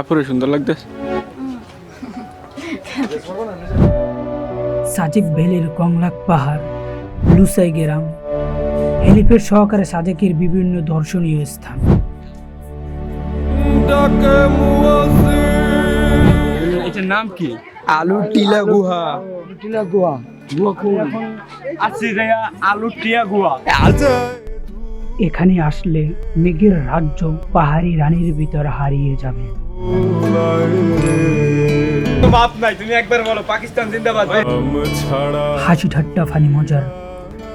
আপুরে সুন্দর লাগতেছে সাজেক ভ্যালির কংলাক পাহাড় লুসাই গ্রাম। হেলিপ্যাড সহকারে সাজেকের বিভিন্ন দর্শনীয় স্থান। এটার নাম কি? আলু টিলা গুহা। আলু টিয়া গুয়া এখানে আসলে মেঘের রাজ্য পাহাড়ি রানীর ভিতর হারিয়ে যাবে। হাসি ঠাট্টা ফানি মজার,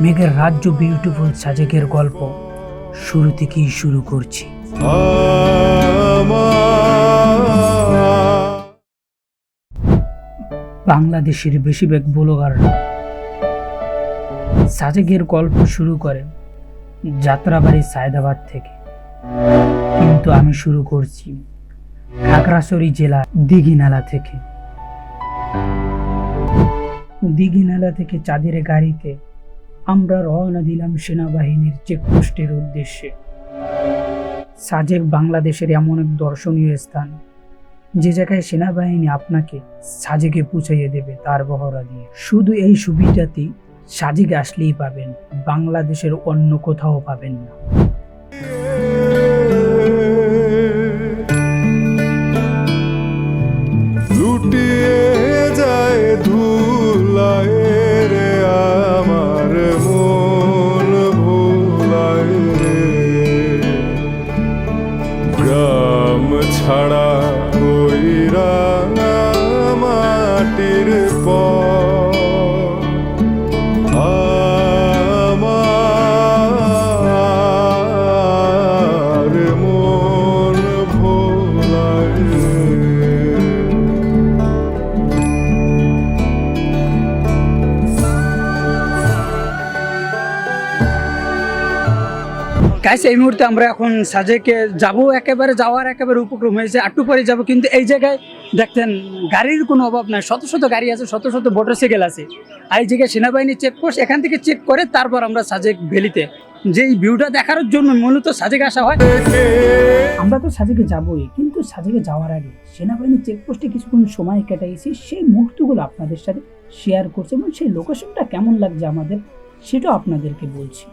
মেঘের রাজ্য বিউটিফুল সাজেকের গল্প, শুরু থেকেই শুরু করছি। বাংলাদেশের বেশিরভাগ ব্লগাররা সাজেকের গল্প শুরু করে যাত্রাবাড়ি সায়দাবাদ থেকে। কিন্তু আমি শুরু করছি। খাগড়াছড়ি জেলা দিঘিনালা থেকে। দিঘিনালা থেকে চাঁদের গাড়িতে আমরা রওনা দিলাম সেনাবাহিনীর চেকপোস্টের উদ্দেশ্যে। সাজেক বাংলাদেশের এমন এক দর্শনীয় স্থান, যে জায়গায় সেনাবাহিনী আপনাকে সাজেকে পৌঁছাইয়ে দেবে তার বহরা দিয়ে। শুধু এই সুবিধাটি সাজেকে আসলেই পাবেন, বাংলাদেশের অন্য কোথাও পাবেন না। গাইস এই মুহূর্তে আমরা এখন সাজেকে যাব। একেবারে যাওয়ার একেবারে উপক্রম হয়েছে। একটু পরে যাব, কিন্তু এই জায়গায় দেখতেন, গাড়ির কোনো অভাব নাই। শত শত গাড়ি আছে, শত শত মোটরসাইকেল আছে। আর এই জায়গায় সেনাবাহিনী চেকপোস্ট এখান থেকে চেক করে তারপর আমরা সাজেক ভ্যালিতে। যে এই ভিউটা দেখার জন্য মূলত সাজেক আসা হয়। আমরা তো সাজেকে যাবই, কিন্তু সাজেকে যাওয়ার আগে সেনাবাহিনী চেকপোস্টে কিছুক্ষণ সময় কাটাইছি। সেই মুহূর্তগুলো আপনাদের সাথে শেয়ার করছে এবং সেই লোকেশনটা কেমন লাগছে আমাদের সেটাও আপনাদেরকে বলছি।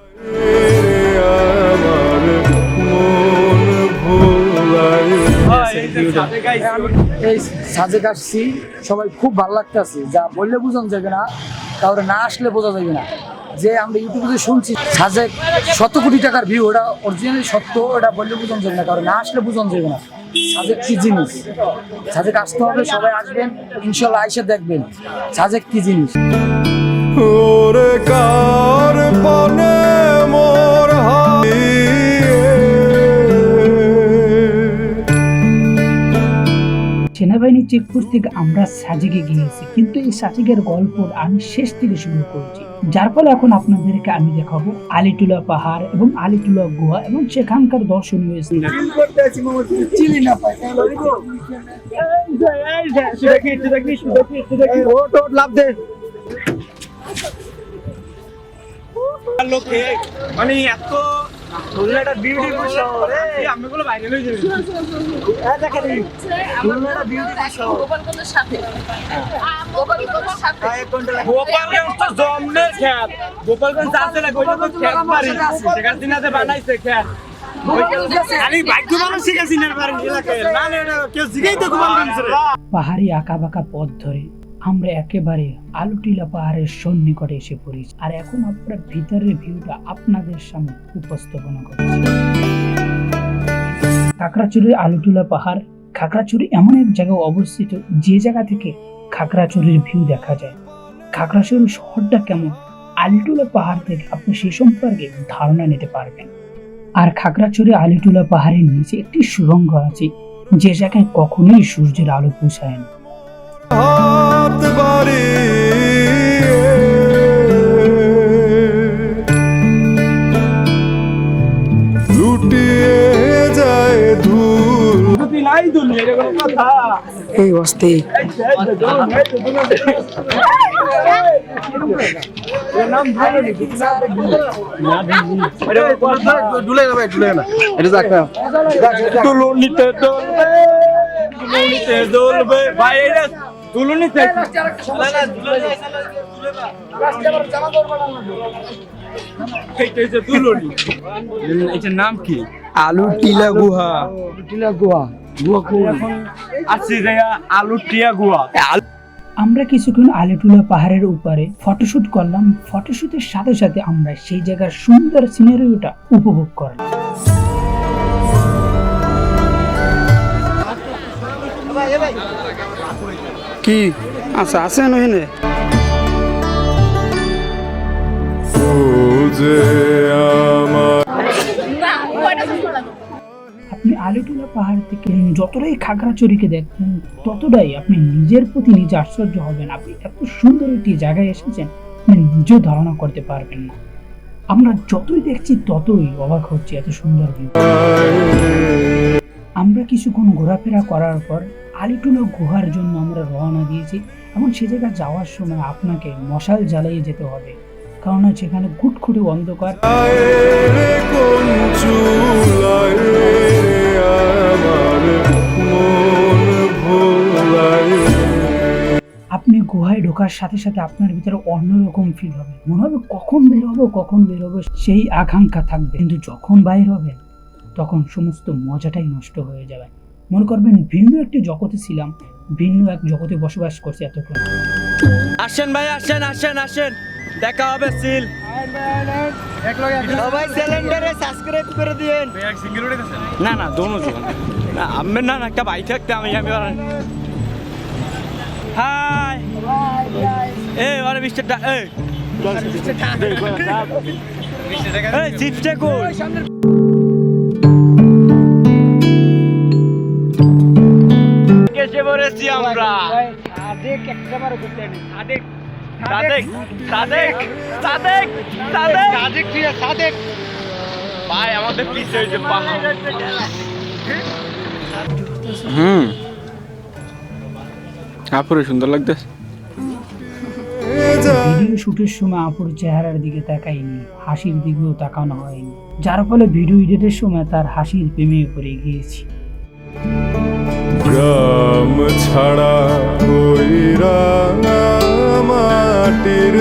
এই সাজেক আসছি সবাই খুব ভালো লাগতেছে। যা বললে বুঝান যাবে না কাউরে না আসলে বোঝা যাবে না। যে আমরা ইউটিউবে শুনছি সাজেক শত কোটি টাকার ভিউ ওটা অরিজিনালি সত্য ওটা বললে বুঝান যাবে না কারণ না আসলে বুঝান যাবে না। সাজেক কি জিনিস? সাজেক আসতে হবে সবাই আসবেন ইনশাল্লাহ আইসে দেখবেন। সাজেক কি জিনিস? সেনাবাহিনী চেকপোস্ট থেকে আমরা সাজেকে গিয়েছি। কিন্তু এই সাজেকের গল্প আমি শেষ থেকে শুরু করছি। যার ফলে এখন আপনাদেরকে আমি দেখাবো আলিটুলা পাহাড় এবং আলিটুলা গুহা এবং সেখানকার দর্শনীয় স্থান। মানে এত খুলনাটা বিউটিফুল শহর আমি গুলো বাইরে লই যাবি। গোপালগঞ্জের সাথে। গোপালগঞ্জের সাথে। গোপালগঞ্জ তো জমনের খেত গোপালগঞ্জ আছে না গোপালগঞ্জ খেত বাড়ি সেখান দিনাতে বানাইছে খেত খালি ভাগ্য মানুষ শিখেছি না বাড়ি এলাকায়। না না এটা কেউ শিখেই তো গোপালগঞ্জ রে পাহাড়ি আঁকা বাঁকা পথ ধরে আমরা একেবারে আলুটিলা পাহাড়ের সন্নিকটে এসে পড়েছি। আর এখন আমরা ভিতরের ভিউটা আপনাদের সামনে উপস্থাপনা করছি। খাগড়াছড়ির আলুটিলা পাহাড়, খাগড়াছড়ি এমন এক জায়গায় অবস্থিত যে জায়গা থেকে খাগড়াছড়ির ভিউ দেখা যায়। খাগড়াছড়ি শহরটা কেমন? আলিটুলা পাহাড় থেকে আপনি সে সম্পর্কে ধারণা নিতে পারবেন। আর খাগড়াছড়ি আলিটুলা পাহাড়ের নিচে একটি সুরঙ্গ আছে, যে জায়গায় কখনোই সূর্যের আলো পৌঁছায় না। কোনো কথা এই অস্তে দোলবে ভাই দুলুনি এটার নাম কি? আলু টিলা গুহা। টিলা গুহা। গুহা আছি আলু টিয়া গুয়া আমরা কিছুক্ষণ আলিটুলা পাহাড়ের উপরে ফটোশুট করলাম। ফটোশুটের সাথে সাথে আমরা সেই জায়গার সুন্দর সিনারিওটা উপভোগ করলাম। কি? আচ্ছা আছে নহিনে ও না কয়টা সুন্দর লাগে আপনি আলিটুলা পাহাড় থেকে যতটাই খাগড়াচড়িকে দেখবেন ততটাই আপনি নিজের প্রতি নিজে আশ্চর্য হবেন। আপনি এত সুন্দর একটি জায়গায় এসেছেন আপনি নিজেও ধারণা করতে পারবেন না। আমরা যতই দেখছি ততই অবাক হচ্ছি এত সুন্দর আমরা কিছুক্ষণ ঘোরাফেরা করার পর আলিটুলা গুহার জন্য আমরা রওনা দিয়েছি। এবং সে জায়গায় যাওয়ার সময় আপনাকে মশাল জ্বালিয়ে যেতে হবে। কারণ সেখানে গুটখুটি অন্ধকার। আপনি গুহায় ঢোকার সাথে সাথে আপনার ভিতরে অন্যরকম ফিল হবে। মনে হবে কখন বের হব, কখন বের হব, সেই আকাঙ্ক্ষা থাকবে। কিন্তু যখন বাইর হবেন, তখন সমস্ত মজাটাই নষ্ট হয়ে যাবে। মনে করবেন ভিন্ন একটি জগতে ছিলাম, ভিন্ন এক জগতে বসবাস করছি এতক্ষণ। আসেন ভাই, আসেন আসেন আসেন। দেখা হবে, সিল। সবাই সিলিন্ডারে সাবস্ক্রাইব করে দিয়েন। না না, দোনো জন। আমি না একটা ভাই থাকতে আমি আমি হাই। এ আরে, মিস্টার ডা এ এই, চিপসটা কই? পড়েছি আমরা। সাদেক সাদেক। সাদেক সাদেক সাদেক সাদেক। কি সাদেক। ভাই আমাদের পিছে হয়েছে পাহাড়। হুম। আপুরে সুন্দর লাগতেছে ভিডিও শুটের সময় আপুর চেহারার দিকে তাকাইনি হাসির দিকেও তাকানো হয়নি। যার ফলে ভিডিও এডিটের সময় তার হাসির প্রেমে পড়ে গিয়েছি। গ্রাম ছাড়া ওই মাটির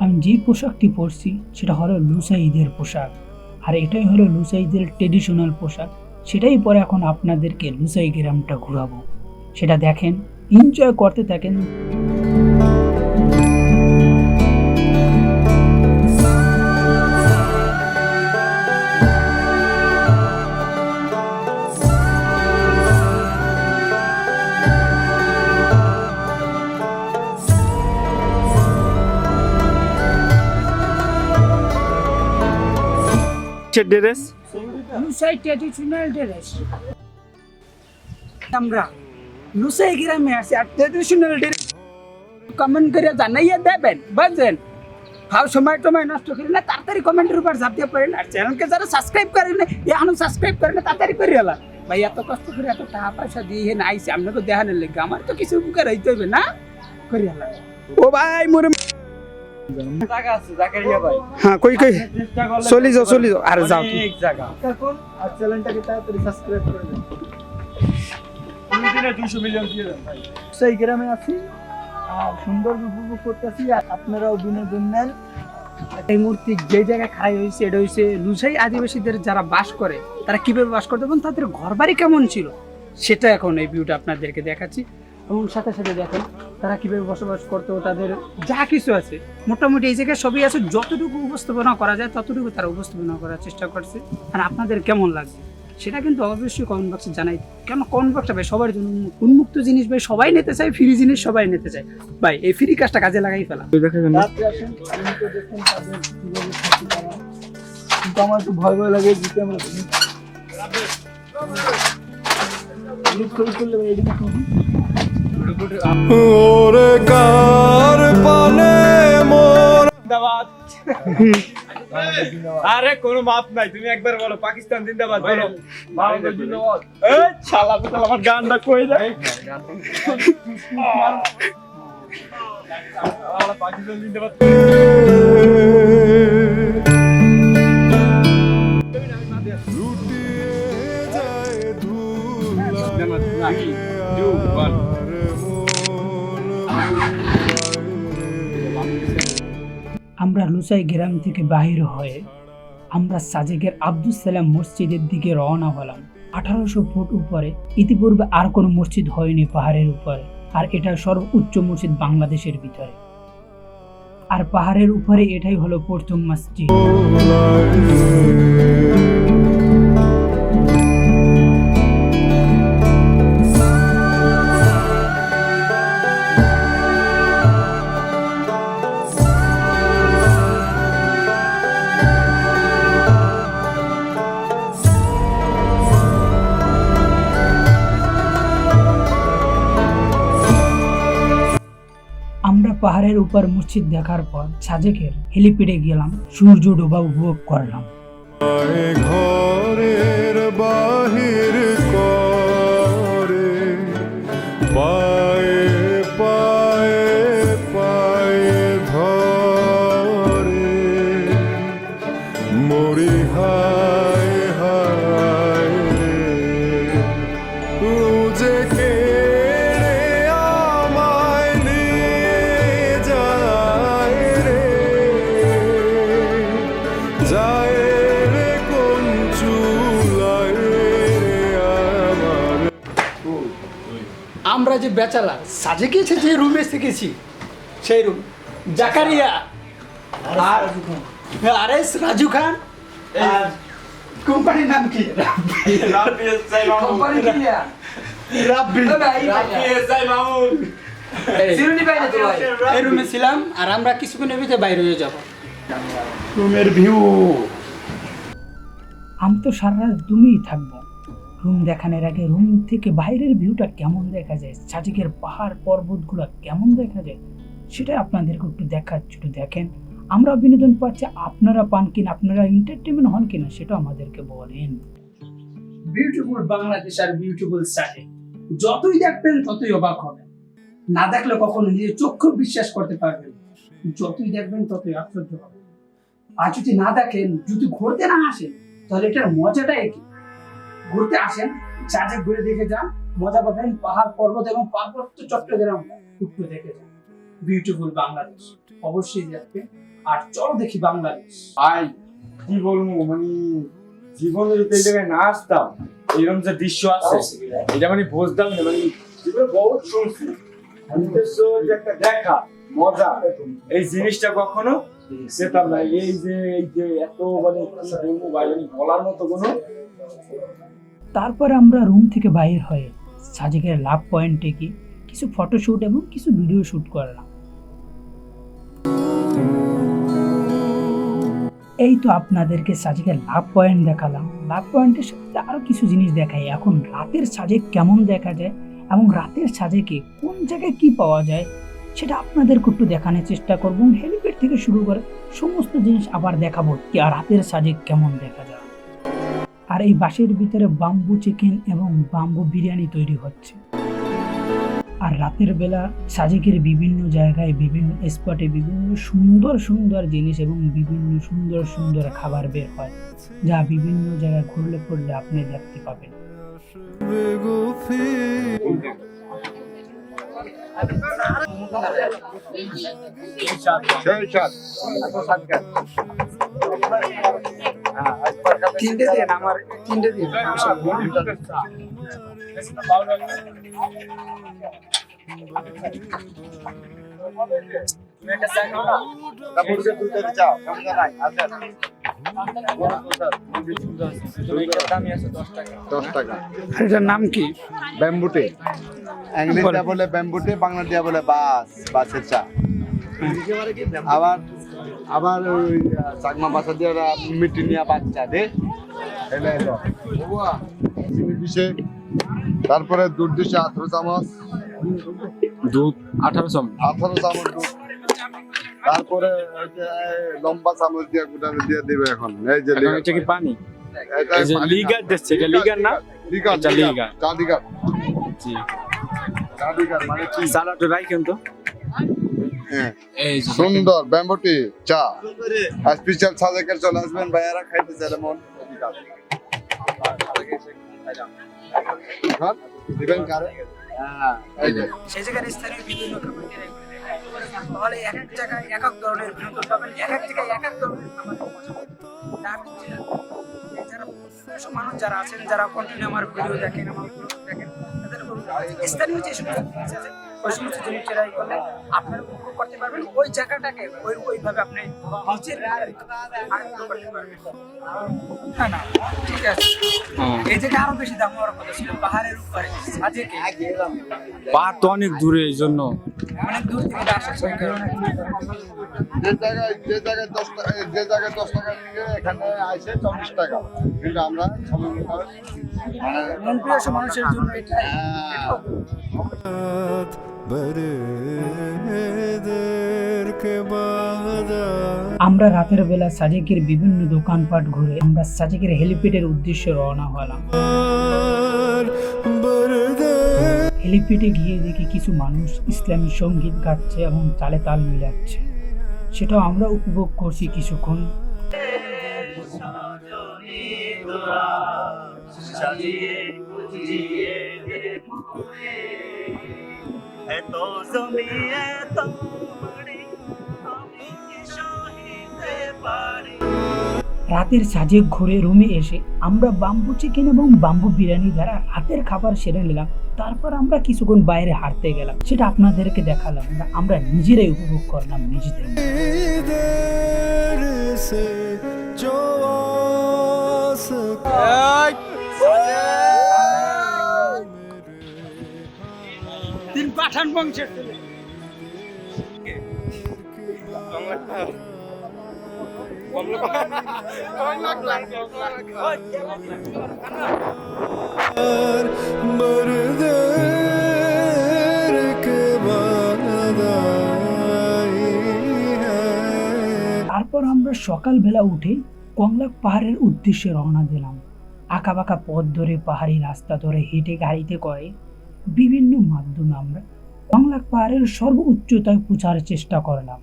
আমি যে পোশাকটি পরছি, সেটা হলো লুসাইদের পোশাক। আর এটাই হলো লুসাইদের ট্রেডিশনাল পোশাক। সেটাই পরে এখন আপনাদেরকে লুসাই গ্রামটা ঘুরাবো। সেটা দেখেন এনজয় করতে থাকেন। ড্রেস? লুসাই ট্রেডিশনাল ড্রেস আমরা লুসাই গ্রামে আছি, আর ট্রেডিশনাল ড্রেস কমেন্ট করে জানাইয়া দেবেন বুঝলেন ভাব সময় টময় নষ্ট করি না, তাড়াতাড়ি কমেন্টের উপর ঝাঁপ দিয়ে পড়েন আর চ্যানেলকে যারা সাবস্ক্রাইব করেন না এখনও সাবস্ক্রাইব করেন না তাড়াতাড়ি করে এলা ভাই, এত কষ্ট করে এত টাকা পয়সা দিয়ে না আইসি আপনাকে দেখানোর লেগে আমার তো কিছু উপকার হইতে হবে না করি এলা ও ভাই মোর হ্যাঁ কই কই? চলি যাও চলি যাও। আর যাও। অনেক জায়গা। আর চ্যানেলটাকে তাড়াতাড়ি সাবস্ক্রাইব করে দেন। দুই দিনে 200 মিলিয়ন দিয়ে দেন ভাই। সেই গ্রামে আছি। সুন্দর উপভোগ করতেছি। আর আপনারাও বিনোদন নেন। এই মূর্তি যে জায়গায় খাড়াই হয়েছে এটা হয়েছে লুসাই আদিবাসীদের যারা বাস করে তারা কীভাবে বাস করতে এবং তাদের ঘর বাড়ি কেমন ছিল সেটা এখন এই ভিউটা আপনাদেরকে দেখাচ্ছি। এবং সাথে সাথে দেখেন তারা কীভাবে বসবাস করতো তাদের যা কিছু আছে মোটামুটি এই জায়গায় সবই আছে। যতটুকু উপস্থাপনা করা যায় ততটুকু তারা উপস্থাপনা করার চেষ্টা করছে। আর আপনাদের কেমন লাগছে? সেটা কিন্তু অবশ্যই কমেন্ট বক্সে জানাই। কেন কমেন্ট বক্সটা ভাই সবার জন্য উন্মুক্ত। জিনিস ভাই সবাই নিতে চায় ফ্রি জিনিস সবাই নিতে চায়। ভাই এই ফ্রি কাজটা কাজে লাগাই ফেলা। কিন্তু আমার একটু ভয় ভয় লাগে দিতে আমরা করে করলে করবি ওরে কার পানে মোর? জিন্দাবাদ। আরে কোনো মাপ নাই। তুমি একবার বলো পাকিস্তান জিন্দাবাদ বলো। বাংলাদেশ জিন্দাবাদ এই শালা তো আমার গানটা কই যায়? পাকিস্তান জিন্দাবাদ লুটিয়ে যায় ধুলা আমরা লুসাই গ্রাম থেকে বাহির হয়ে আমরা সাজেকের আব্দুল সালাম মসজিদের দিকে রওনা হলাম। আঠারোশো ফুট উপরে। ইতিপূর্বে আর কোনো মসজিদ হয়নি পাহাড়ের উপরে। আর এটা সর্ব উচ্চ মসজিদ বাংলাদেশের ভিতরে। আর পাহাড়ের উপরে এটাই হলো প্রথম মসজিদ। পাহাড়ের উপর মসজিদ দেখার পর সাজেকের হেলিপ্যাডে গেলাম সূর্য ডোবা উপভোগ করলাম। ঘরের বাহির আমরা যে বেচালা সাজেকে এসে যে রুমে শিখেছি সেই রুম জাকারিয়া আর আরে রাজু খান আর কোম্পানির নাম কি? কোম্পানি? রাব্বি। এই রুমে ছিলাম আর আমরা কিছুক্ষণের ভিতরে বাইরে হয়ে যাব। রুমের ভিউ আমি তো সারা রাত রুমেই থাকব। রুম দেখানোর আগে রুম থেকে বাইরের ভিউটা কেমন দেখা যায়? সাজিকের পাহাড় পর্বতগুলো কেমন দেখা যায়? সেটা আপনাদেরকে একটু দেখার, একটু দেখেন। আমরা বিনোদন পাচ্ছি, আপনারা পান কিনা, আপনারা এন্টারটেনমেন্ট হন কিনা, সেটা আমাদেরকে বলেন। বিউটিফুল বাংলাদেশ আর বিউটিফুল সাজে যতই দেখবেন, ততই অবাক হবেন। না দেখলে কখনো নিজের চক্ষু বিশ্বাস করতে পারবেন। যতই দেখবেন, ততই আশ্চর্য হবেন। আর যদি না দেখেন, যদি ঘুরতে না আসেন, তাহলে এটার মজাটাই কি ঘুরতে আসেন, চাঁদে ঘুরে দেখে যান, মজা পাবেন পাহাড়, পর্বত এবং পার্বত্য চট্টগ্রাম একটু দেখে যান। বিউটিফুল বাংলাদেশ অবশ্যই দেখবেন আর চল দেখি বাংলাদেশ ভাই, কি বলব মানে জীবনে যদি এই জায়গায় না আসতাম এরকম যে দৃশ্য আছে, এটা মানে বুঝতাম না মানে জীবনে বহুত শুনছি। একটা দেখা, মজা, এই জিনিসটা কখনো সেতাম না। এই যে এই যে এত মানে ভাই মানে বলার মতো কোনো তারপরে আমরা রুম থেকে বাইর হয়ে সাজেকের লাভ পয়েন্টে কি কিছু ফটোশুট এবং কিছু ভিডিও শুট করলাম। এই তো আপনাদেরকে সাজেকের লাভ পয়েন্ট দেখালাম। লাভ পয়েন্টের সাথে আরও কিছু জিনিস দেখাই। এখন রাতের সাজে কেমন দেখা যায় এবং রাতের সাজেকে কোন জায়গায় কি পাওয়া যায় সেটা আপনাদেরকে একটু দেখানোর চেষ্টা করব। হেলিপ্যাড থেকে শুরু করে সমস্ত জিনিস আবার দেখাবো। কি আর রাতের সাজে কেমন দেখা যায়। আর এই বাসের ভিতরে বাম্বু চিকেন এবং বাম্বু বিরিয়ানি তৈরি হচ্ছে। আর রাতের বেলা সাজেকের বিভিন্ন জায়গায় বিভিন্ন স্পটে বিভিন্ন সুন্দর সুন্দর জিনিস এবং বিভিন্ন সুন্দর সুন্দর খাবার বের হয়, যা বিভিন্ন জায়গায় ঘুরলে পড়লে আপনি দেখতে পাবেন। তিনটে দিন। আমার তিনটে দিন। দশ টাকা। আর এটার নাম কি? ব্যাম্বুটে। ইংলিশ বলে ব্যাম্বুটে বাংলা দিয়া বলে বাস বাসের চা। আবার আবার ওই চাকমা বাসা দিয়ে ওরা মিটি নিয়ে বাচ্চা দে। দিছে। তারপরে দুধ দিছে আঠারো চামচ। দুধ আঠারো চামচ। আঠারো চামচ দুধ। তারপরে ওই যে এই লম্বা চামচ দিয়ে গোটা দিয়ে দিবে এখন। এই যে এটা কি পানি? লিগার দিচ্ছে এটা লিগার না? লিগার এটা লিগার। চা লিগার জি। চা লিগার মানে কি? সালাডটা রাখেন তো। হ্যাঁ এই যে সুন্দর ব্যাম্বুটি চা। স্পেশাল সাজেকের চলে আসবেন ভাইয়ারা খাইতে চাইলে মন এখন দিবেন কারে? হ্যাঁ এই যে। সেই জায়গার স্থানীয় বিভিন্ন তাহলে এক এক জায়গায় এক এক ধরনের বিনোদন পাবেন এক এক জায়গায় এক এক ধরনের খাবার মজা পাবেন। তা আপনি যে- এই যারা মানুষ যারা আছেন যারা কন্টিনিউ আমার ভিডিও দেখেন আমার দেখেন তাদের স্থানীয় যে সমস্ত জিনিস আছে ওই সমস্ত জিনিস ট্রাই করলে আপনারা করতে পারবেন। ওই জায়গাটাকে ওই ওইভাবে আপনি নিজের আয়ত্ত করতে পারবেন। না না ঠিক আছে। এই আরও বেশি দাম হওয়ার কথা ছিল পাহাড়ের উপরে সাজেকে। পাহাড় তো অনেক দূরে এই জন্য। অনেক দূর থেকে আসা সেই কারণে যে জায়গায় যে জায়গায় দশ টাকা যে জায়গায় দশ টাকা নিয়ে এখানে আইসে চল্লিশ টাকা। কিন্তু আমরা মানে মন মানুষের জন্য এটাই আমরা রাতের বেলা সাজেকের বিভিন্ন দোকানপাট ঘুরে আমরা সাজেকের হেলিপ্যাডের উদ্দেশ্যে রওনা হলাম। হেলিপ্যাডে গিয়ে দেখি কিছু মানুষ ইসলামী সংগীত গাচ্ছে এবং তালে তাল মিলাচ্ছে। সেটাও আমরা উপভোগ করছি কিছুক্ষণ। রাতের সাজে ঘুরে রুমে এসে আমরা বাম্বু চিকেন এবং বাম্বু বিরিয়ানি দ্বারা রাতের খাবার সেরে নিলাম। তারপর আমরা কিছুক্ষণ বাইরে হাঁটতে গেলাম। সেটা আপনাদেরকে দেখালাম। না আমরা নিজেরাই উপভোগ করলাম নিজেদের পাঠান বংশের ছেলে। তারপর আমরা সকালবেলা উঠে কংলাক পাহাড়ের উদ্দেশ্যে রওনা দিলাম। আঁকা বাঁকা পথ ধরে পাহাড়ি রাস্তা ধরে হেঁটে গাড়িতে করে বিভিন্ন মাধ্যমে আমরা কংলাক পাহাড়ের সর্ব উচ্চতায় পৌঁছার চেষ্টা করলাম।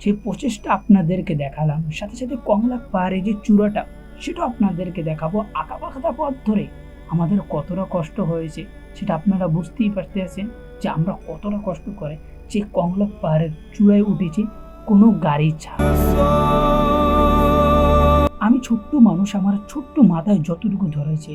সেই প্রচেষ্টা আপনাদেরকে দেখালাম, সাথে সাথে কংলাক পাহাড়ের যে চূড়াটা সেটা আপনাদেরকে দেখাবো আঁকা বাঁকা পথ ধরে। আমাদের কতটা কষ্ট হয়েছে, সেটা আপনারা বুঝতেই পারতেছেন যে আমরা কতটা কষ্ট করে যে কংলাক পাহাড়ের চূড়ায় উঠেছি, কোনো গাড়ি ছাড়া। আমি ছোট্ট মানুষ, আমার ছোট্ট মাথায় যতটুকু ধরেছে,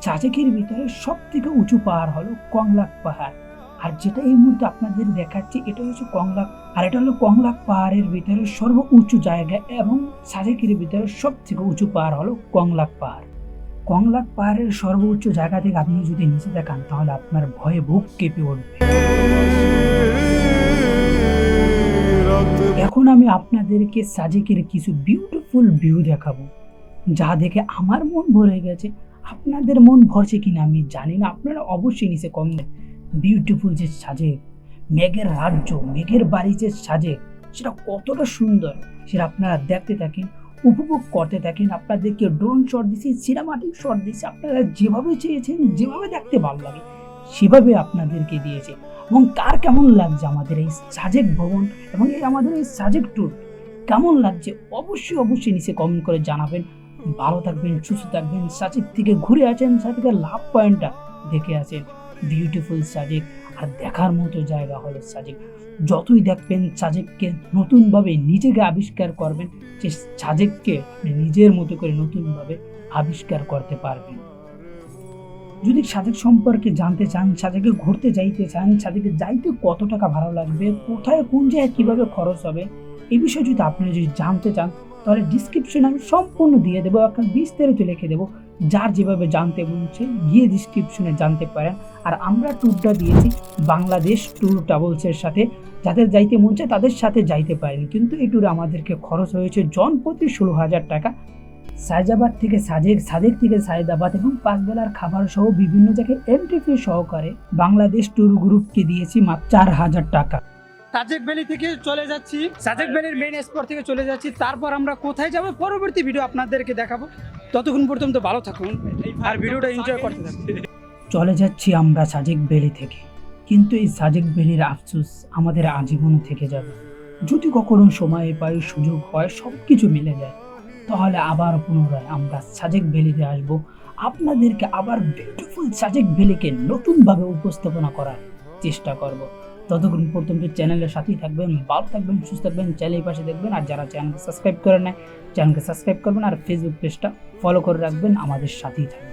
চাচেকের ভিতরে সব থেকে উঁচু পাহাড় হলো কংলাক পাহাড়। আর যেটা এই মুহূর্তে আপনাদের দেখাচ্ছি এটা হচ্ছে কংলাক আর এটা হলো কংলাক পাহাড়ের ভিতরে সর্ব উঁচু জায়গা এবং সাজেকের ভিতরে সব থেকে উঁচু পাহাড় হলো কংলাক পাহাড়। কংলাক পাহাড়ের সর্বোচ্চ জায়গা থেকে আপনি যদি নিচে দেখান, তাহলে আপনার ভয়ে বুক কেঁপে উঠবে। এখন আমি আপনাদেরকে সাজেকের কিছু বিউটিফুল ভিউ দেখাবো, যা দেখে আমার মন ভরে গেছে। আপনাদের মন ভরছে কিনা আমি জানি না, আপনারা অবশ্যই নিচে কম দেন বিউটিফুল যে সাজেক মেঘের রাজ্য, মেঘের বাড়ি যে সাজেক সেটা কতটা সুন্দর। সেটা আপনারা দেখতে থাকেন, উপভোগ করতে থাকেন, আপনাদেরকে ড্রোন শট দিছি সিনেমাটিক শট দিছি, আপনারা যেভাবে চেয়েছেন, যেভাবে দেখতে ভালো লাগে, সেভাবে আপনাদেরকে দিয়েছে। এবং কার কেমন লাগছে আমাদের এই সাজেক ভবন এবং এই আমাদের এই সাজেক ট্যুর কেমন লাগছে? অবশ্যই অবশ্যই নিচে কমেন্ট করে জানাবেন। ভালো থাকবেন, সুস্থ থাকবেন, সাজেক থেকে ঘুরে আছেন সাজেকে লাভ পয়েন্টটা দেখে আছেন বিউটিফুল সাজেক আর দেখার মতো জায়গা হলো সাজেক যতই দেখবেন সাজেককে নতুনভাবে নিজেকে আবিষ্কার করবেন, যে সাজেককে আপনি নিজের মতো করে নতুনভাবে আবিষ্কার করতে পারবেন। যদি সাজেক সম্পর্কে জানতে চান সাজেকে ঘুরতে যাইতে চান সাজেকে যাইতে কত টাকা ভাড়া লাগবে, কোথায়, কোন জায়গায় কীভাবে খরচ হবে এই বিষয়ে যদি আপনি যদি জানতে চান, তাহলে ডিসক্রিপশনে আমি সম্পূর্ণ দিয়ে দেবো একটা বিস্তারিত লিখে দেবো। যার যেভাবে জানতে বলছে, গিয়ে ডিসক্রিপশনে জানতে পারেন আর আমরা ট্যুরটা দিয়েছি বাংলাদেশ ট্যুর ট্রাভেলসের সাথে। যাদের যাইতে মন চায় তাদের সাথে যাইতে পারেন। কিন্তু এই ট্যুরে আমাদেরকে খরচ হয়েছে জন প্রতি ষোলো হাজার টাকা। সায়জাবাদ থেকে সাজেক সাজেক থেকে সায়দাবাদ এবং পাঁচবেলার খাবার সহ বিভিন্ন জায়গায় এন্ট্রি ফি সহকারে বাংলাদেশ ট্যুর গ্রুপকে দিয়েছি মাত্র চার হাজার টাকা। সাজেক ভ্যালি থেকে চলে যাচ্ছি। সাজেক ভ্যালির মেইন স্পট থেকে চলে যাচ্ছি। তারপর আমরা কোথায় যাব? পরবর্তী ভিডিও আপনাদেরকে দেখাবো। ততক্ষণ পর্যন্ত ভালো থাকুন আর ভিডিওটা এনজয় করতে থাকুন। চলে যাচ্ছি আমরা সাজেক ভ্যালি থেকে। কিন্তু এই সাজেক ভ্যালির আফসোস আমাদের আজীবন থেকে যাবে। যদি কখনো সময় পাই, সুযোগ হয় সব কিছু মিলে যায়, তাহলে আবার পুনরায় আমরা সাজেক ভ্যালিতে আসব। আপনাদেরকে আবার বিউটিফুল সাজেক ভ্যালিকে নতুনভাবে উপস্থাপনা করার চেষ্টা করব। ততক্ষণ পর্যন্ত চ্যানেলের সাথেই থাকবেন, ভালো থাকবেন, সুস্থ থাকবেন চ্যানেল পাশে দেখবেন। আর যারা চ্যানেলকে সাবস্ক্রাইব করে নেয় চ্যানেলকে সাবস্ক্রাইব করবেন আর ফেসবুক পেজটা ফলো করে রাখবেন, আমাদের সাথেই থাকবেন।